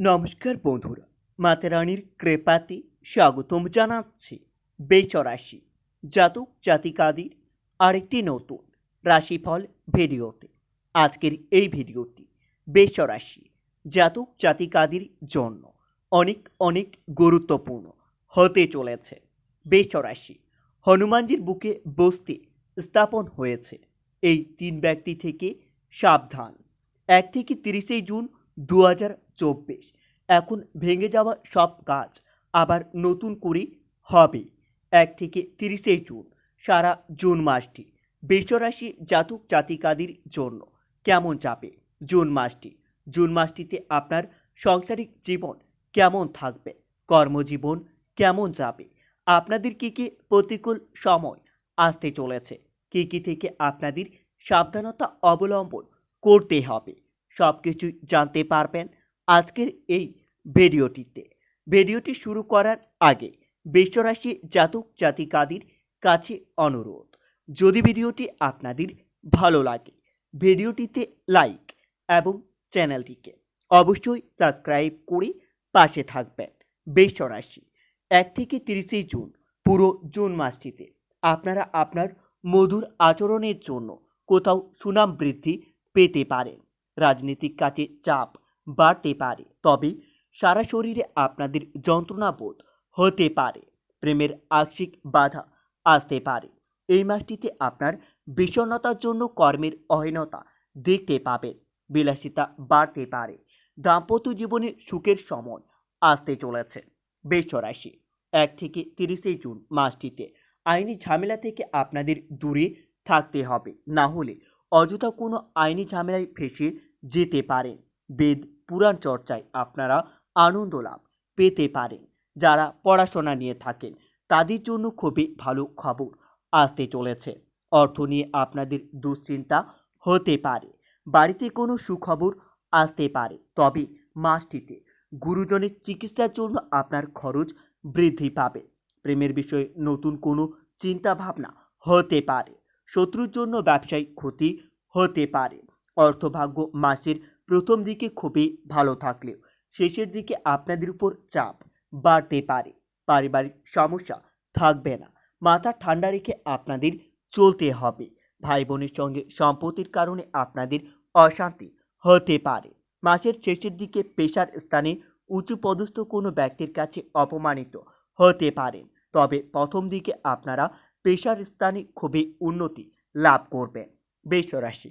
নমস্কার বন্ধুরা মাতারানির কৃপাতে স্বাগতম জানাচ্ছি বেচরাশি জাতক জাতিকাদের আরেকটি নতুন রাশিফল ভিডিওতে। আজকের এই ভিডিওটি বেচরাশি জাতক জাতিকাদের জন্য অনেক অনেক গুরুত্বপূর্ণ হতে চলেছে। বেচরাশি হনুমানজির বুকে বসতে স্থাপন হয়েছে। এই তিন ব্যক্তি থেকে সাবধান। এক থেকে তিরিশে জুন দু হাজার চব্বিশ। এখন ভেঙে যাওয়া সব কাজ আবার নতুন করে হবে। এক থেকে তিরিশে জুন, সারা জুন মাসটি। বেশরাশি জাতক জাতিকাদের জন্য কেমন যাবে জুন মাসটি? জুন মাসটিতে আপনার সাংসারিক জীবন কেমন থাকবে? কর্মজীবন কেমন যাবে? আপনাদের কী কী প্রতিকূল সময় আসতে চলেছে? কী কী থেকে আপনাদের সাবধানতা অবলম্বন করতে হবে? সব কিছুই জানতে পারবেন আজকের এই ভিডিওটিতে। ভিডিওটি শুরু করার আগে বিশ্বরাশি জাতক জাতিকাদের কাছে অনুরোধ, যদি ভিডিওটি আপনাদের ভালো লাগে, ভিডিওটিতে লাইক এবং চ্যানেলটিকে অবশ্যই সাবস্ক্রাইব করে পাশে থাকবেন। বিশ্বরাশি, এক থেকে তিরিশে জুন, পুরো জুন মাসটিতে আপনারা আপনার মধুর আচরণের জন্য কোথাও সুনাম বৃদ্ধি পেতে পারেন। রাজনৈতিক কাজে চাপ বাড়তে পারে। তবে সারা শরীরে আপনাদের যন্ত্রণা বোধ হতে পারে। প্রেমের আংশিক বাধা আসতে পারে। এই মাসটিতে আপনার বিষণ্ণতার জন্য কর্মের অহীনতা দেখতে পাবেন। বিলাসিতা বাড়তে পারে। দাম্পত্য জীবনে সুখের সময় আসতে চলেছে। বেশরাশি এক থেকে তিরিশে জুন মাসটিতে আইনি ঝামেলা থেকে আপনাদের দূরে থাকতে হবে। না হলে অযথা কোনো আইনি ঝামেলায় ফেসে যেতে পারেন। বেদ পুরাণ চর্চায় আপনারা আনন্দ লাভ পেতে পারেন। যারা পড়াশোনা নিয়ে থাকেন, তাদের জন্য খুবই ভালো খবর আসতে চলেছে। অর্থ নিয়ে আপনাদের দুশ্চিন্তা হতে পারে। বাড়িতে কোনো সুখবর আসতে পারে। তবে মাসটিতে গুরুজনের চিকিৎসার জন্য আপনার খরচ বৃদ্ধি পাবে। প্রেমের বিষয়ে নতুন কোনো চিন্তা ভাবনা হতে পারে। শত্রুর জন্য ব্যবসায়িক ক্ষতি হতে পারে। অর্থভাগ্য মাসের প্রথম দিকে খুবই ভালো থাকলেও শেষের দিকে আপনাদের উপর চাপ বাড়তে পারে। পারিবারিক সমস্যা থাকবে না। মাথা ঠান্ডা রেখে আপনাদের চলতে হবে। ভাই বোনের সঙ্গে সম্পত্তির কারণে আপনাদের অশান্তি হতে পারে। মাসের শেষের দিকে পেশার স্থানে উঁচু পদস্থ কোনো ব্যক্তির কাছে অপমানিত হতে পারেন। তবে প্রথম দিকে আপনারা পেশার স্থানে খুবই উন্নতি লাভ করবেন। বেসরাশি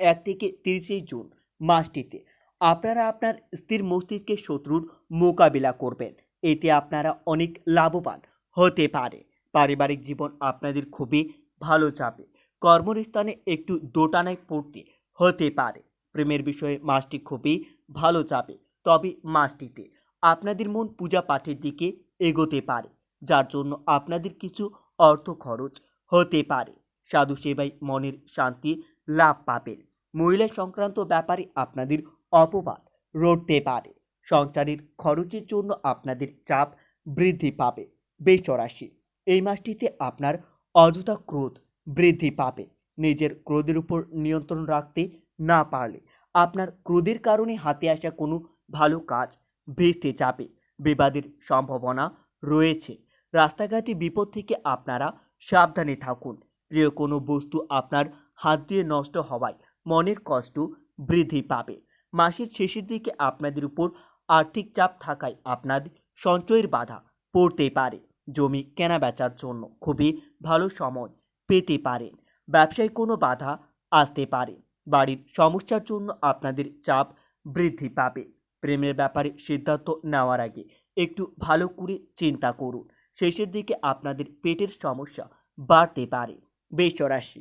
এক থেকে তিরিশে জুন মাসটিতে। আপনারা আপনার স্থির মস্তিষ্কের শত্রুর মোকাবিলা করবেন। এতে আপনারা অনেক লাভবান হতে পারে। পারিবারিক জীবন আপনাদের খুবই ভালো যাবে। কর্মস্থানে একটু দোটানায় পড়তে হতে পারে। প্রেমের বিষয়ে মাসটি খুবই ভালো যাবে। তবে মাসটিতে আপনাদের মন পূজা পাঠের দিকে এগোতে পারে, যার জন্য আপনাদের কিছু অর্থ খরচ হতে পারে। সাধু সেবায় মনের শান্তি লাভ পাবেন। মহিলা সংক্রান্ত ব্যাপারে আপনাদের অপবাদ রটতে পারে। সংসারের খরচের জন্য আপনাদের চাপ বৃদ্ধি পাবে বেচরাশি। এই মাসটিতে আপনার অযথা ক্রোধ বৃদ্ধি পাবে। নিজের ক্রোধের উপর নিয়ন্ত্রণ রাখতে না পারলে আপনার ক্রোধের কারণে হাতে আসা কোনো ভালো কাজ ভেস্তে যাবে। বিবাদের সম্ভাবনা রয়েছে। রাস্তাঘাটে বিপদ থেকে আপনারা সাবধানে থাকুন। প্রিয় কোনো বস্তু আপনার হাত দিয়ে নষ্ট হওয়ায় মনের কষ্ট বৃদ্ধি পাবে। মাসের শেষের দিকে আপনাদের উপর আর্থিক চাপ থাকায় আপনাদের সঞ্চয়ের বাধা পড়তে পারে। জমি কেনা বেচার জন্য খুবই ভালো সময় পেতে পারেন ব্যবসায় কোনো বাধা আসতে পারে। বাড়ির সমস্যার জন্য আপনাদের চাপ বৃদ্ধি পাবে। প্রেমের ব্যাপারে সিদ্ধান্ত নেওয়ার আগে একটু ভালো করে চিন্তা করুন। শেষের দিকে আপনাদের পেটের সমস্যা বাড়তে পারে। বেসরাশি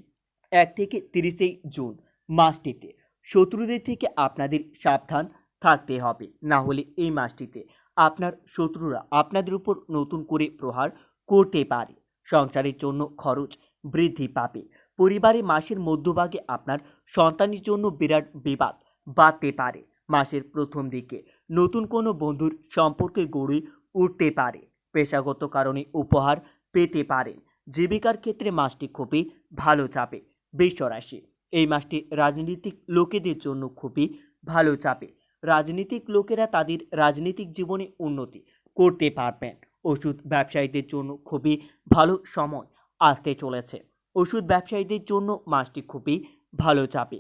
এক থেকে তিরিশে জুন মাসটিতে। শত্রুদের থেকে আপনাদের সাবধান থাকতে হবে। না হলে এই মাসটিতে আপনার শত্রুরা আপনাদের উপর নতুন করে প্রহার করতে পারে। সংসারের জন্য খরচ বৃদ্ধি পাবে। পরিবারে মাসের মধ্যভাগে আপনার সন্তানের জন্য বিরাট বিবাদ বাড়তে পারে। মাসের প্রথম দিকে নতুন কোনো বন্ধুর সম্পর্কে গড়ে উঠতে পারে। পেশাগত কারণে উপহার পেতে পারেন। জীবিকার ক্ষেত্রে মাসটি খুবই ভালো যাবে। বৃষরাশি। এই মাসটি রাজনীতিক লোকেদের জন্য খুবই ভালো চাপে। রাজনীতিক লোকেরা তাদের রাজনৈতিক জীবনে উন্নতি করতে পারবেন। ওষুধ ব্যবসায়ীদের জন্য খুবই ভালো সময় আসতে চলেছে। ওষুধ ব্যবসায়ীদের জন্য মাসটি খুবই ভালো চাপে।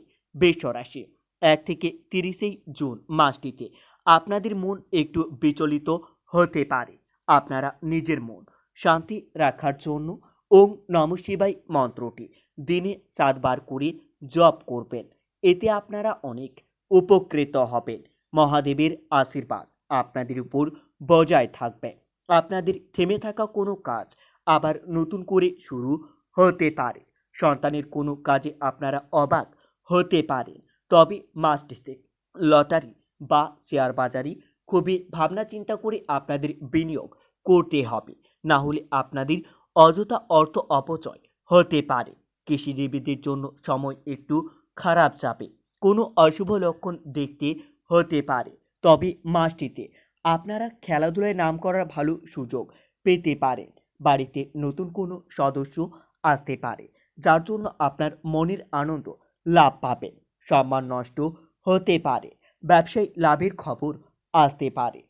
রাশি এক থেকে তিরিশেই জুন মাসটিতে আপনাদের মন একটু বিচলিত হতে পারে। আপনারা নিজের মন শান্তি রাখার জন্য ওম নম শিবাই মন্ত্রটি দিনে সাতবার করে জপ করবেন। এতে আপনারা অনেক উপকৃত হবেন। মহাদেবের আশীর্বাদ আপনাদের উপর বজায় থাকবে। আপনাদের থেমে থাকা কোনো কাজ আবার নতুন করে শুরু হতে পারে। সন্তানের কোনো কাজে আপনারা অবাক হতে পারেন। তবে মাসটিতে লটারি বা শেয়ার বাজারে খুবই ভাবনা চিন্তা করে আপনাদের বিনিয়োগ করতে হবে। না হলে আপনাদের অযথা অর্থ অপচয় হতে পারে। কৃষিজীবীদের জন্য সময় একটু খারাপ যাবে কোনো অশুভ লক্ষণ দেখতে হতে পারে, তবে মাসটিতে আপনারা খেলাধুলায় নাম করার ভালো সুযোগ পেতে পারেন। বাড়িতে নতুন কোনো সদস্য আসতে পারে, যার জন্য আপনার মনের আনন্দ লাভ পাবেন। সম্মান নষ্ট হতে পারে, ব্যবসায়ী লাভের খবর আসতে পারে।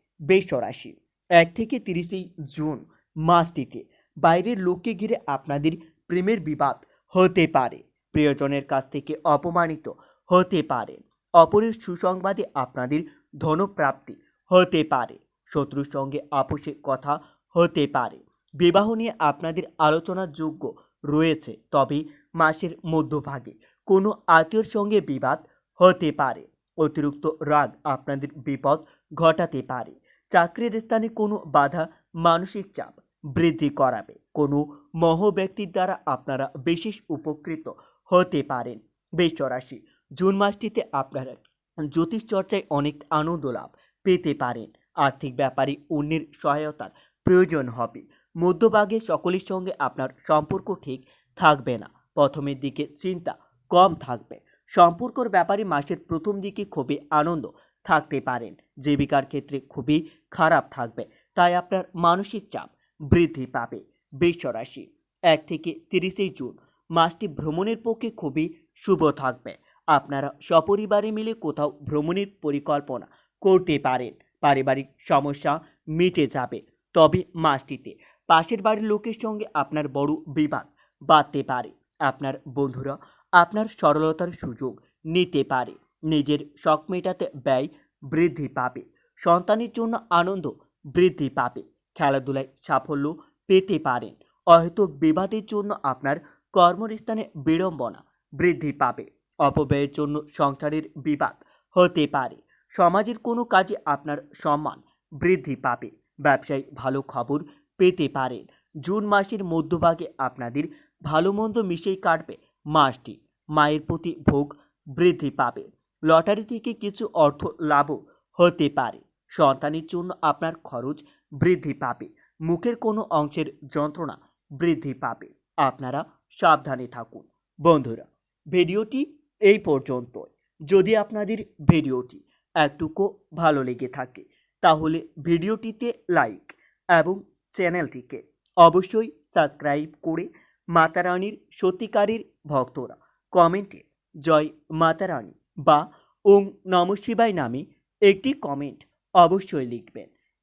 রাশি এক থেকে তিরিশে জুন মাসটিতে বাইরের লোককে ঘিরে আপনাদের প্রেমের বিবাদ হতে পারে। প্রিয়জনের কাছ থেকে অপমানিত হতে পারেন অপরের সুসংবাদে আপনাদের ধনপ্রাপ্তি হতে পারে। শত্রুর সঙ্গে আপোষে কথা হতে পারে। বিবাহ নিয়ে আপনাদের আলোচনার যোগ্য রয়েছে, তবে মাসের মধ্যভাগে কোনো আত্মীয়র সঙ্গে বিবাদ হতে পারে। অতিরিক্ত রাগ আপনাদের বিপদ ঘটাতে পারে। চাকরির স্থানে কোনো বাধা মানসিক চাপ বৃদ্ধি করাবে। কোনো মহ ব্যক্তির দ্বারা আপনারা বিশেষ উপকৃত হতে পারেন। বেশরাশি জুন মাসটিতে আপনারা জ্যোতিষ চর্চায় অনেক আনন্দ লাভ পেতে পারেন। আর্থিক ব্যাপারে অন্যের সহায়তার প্রয়োজন হবে। মধ্যভাগে সকলের সঙ্গে আপনার সম্পর্ক ঠিক থাকবে না। প্রথমের দিকে চিন্তা কম থাকবে। সম্পর্কর ব্যাপারে মাসের প্রথম দিকে খুবই আনন্দ থাকতে পারেন। জীবিকার ক্ষেত্রে খুবই খারাপ থাকবে। তাই আপনার মানসিক চাপ বৃদ্ধি পাবে। বৃষরাশি এক থেকে তিরিশে জুন। মাসটি ভ্রমণের পক্ষে খুবই শুভ থাকবে। আপনারা সপরিবারে মিলে কোথাও ভ্রমণের পরিকল্পনা করতে পারেন। পারিবারিক সমস্যা মিটে যাবে। তবে মাসটিতে পাশের বাড়ির লোকের সঙ্গে আপনার বড় বিবাদ বাড়তে পারে। আপনার বন্ধুরা আপনার সরলতার সুযোগ নিতে পারে। নিজের শখ মেটাতে ব্যয় বৃদ্ধি পাবে। সন্তানের জন্য আনন্দ বৃদ্ধি পাবে। খেলাধুলায় সাফল্য পেতে পারেন। হয়তো বিবাদের জন্য আপনার কর্মস্থানে বিড়ম্বনা বৃদ্ধি পাবে। অপব্যয়ের জন্য সংসারের বিবাদ হতে পারে। সমাজের কোনো কাজে আপনার সম্মান বৃদ্ধি পাবে। ব্যবসায় ভালো খবর পেতে পারেন। জুন মাসের মধ্যভাগে আপনাদের ভালো মন্দ মিশেই কাটবে মাসটি। মায়ের প্রতি ভোগ বৃদ্ধি পাবে। লটারি থেকে কিছু অর্থ লাভও হতে পারে। সন্তানের জন্য আপনার খরচ বৃদ্ধি পাবে। মুখের কোনো অংশের যন্ত্রণা বৃদ্ধি পাবে। আপনারা সাবধানে থাকুন। বন্ধুরা, ভিডিওটি এই পর্যন্ত যদি আপনাদের ভিডিওটি একটুকু ভালো লেগে থাকে, তাহলে ভিডিওটিতে লাইক এবং চ্যানেলটিকে অবশ্যই সাবস্ক্রাইব করে মাতারানীর সত্যিকারের ভক্তরা কমেন্টে জয় মাতারানী বা ওং নম শিবায় নামে একটি কমেন্ট অবশ্যই লিখবেন।